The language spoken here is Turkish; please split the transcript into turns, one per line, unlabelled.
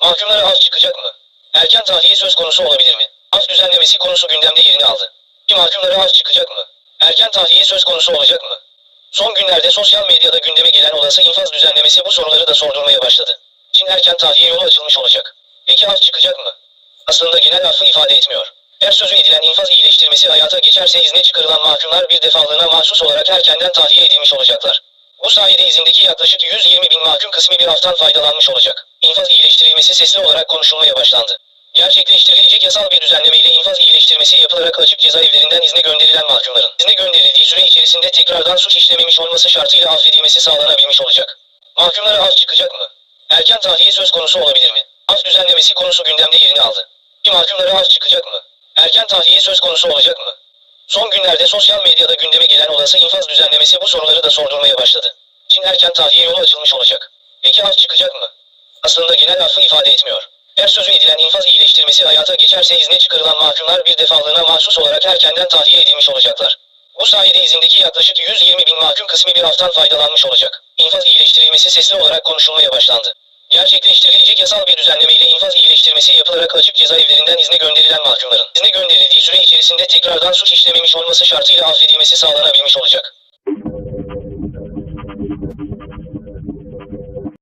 Mahkumlara af çıkacak mı? Erken tahliye söz konusu olabilir mi? Af düzenlemesi konusu gündemde yerini aldı. Bir mahkumlara af çıkacak mı? Erken tahliye söz konusu olacak mı? Son günlerde sosyal medyada gündeme gelen olası infaz düzenlemesi bu soruları da sordurmaya başladı. Çin erken tahliye yolu açılmış olacak. Peki af çıkacak mı? Aslında genel affı ifade etmiyor. Eğer sözü edilen infaz iyileştirmesi hayata geçerse izne çıkarılan mahkumlar bir defalığına mahsus olarak erkenden tahliye edilmiş olacaklar. Bu sayede izindeki yaklaşık 120 bin mahkum kısmi bir haftan faydalanmış olacak. İnfaz iyileştirilmesi sesli olarak konuşulmaya başlandı. Gerçekleştirilecek yasal bir düzenleme ile infaz iyileştirmesi yapılarak açık cezaevlerinden izne gönderilen mahkumların izne gönderildiği süre içerisinde tekrardan suç işlememiş olması şartıyla affedilmesi sağlanabilmiş olacak. Mahkumlara af çıkacak mı? Erken tahliye söz konusu olabilir mi? Af düzenlemesi konusu gündemde yerini aldı. Mahkumlara af çıkacak mı? Erken tahliye söz konusu olacak mı? Son günlerde sosyal medyada gündeme gelen olası infaz düzenlemesi bu soruları da sordurmaya başladı. Çin erken tahliye yolu açılmış olacak. Peki af çıkacak mı? Aslında genel affı ifade etmiyor. Eğer sözü edilen infaz iyileştirmesi hayata geçerse izne çıkarılan mahkumlar bir defalığına mahsus olarak erkenden tahliye edilmiş olacaklar. Bu sayede izindeki yaklaşık 120 bin mahkum kısmi bir haftan faydalanmış olacak. İnfaz iyileştirilmesi sesli olarak konuşulmaya başlandı. Gerçekleştirilecek yasal bir düzenleme ile infaz iyileştirmesi yapılarak açık cezaevlerinden izne gönderilen mahkumların izne gönderildiği süre içerisinde tekrardan suç işlememiş olması şartıyla affedilmesi sağlanabilmiş olacak.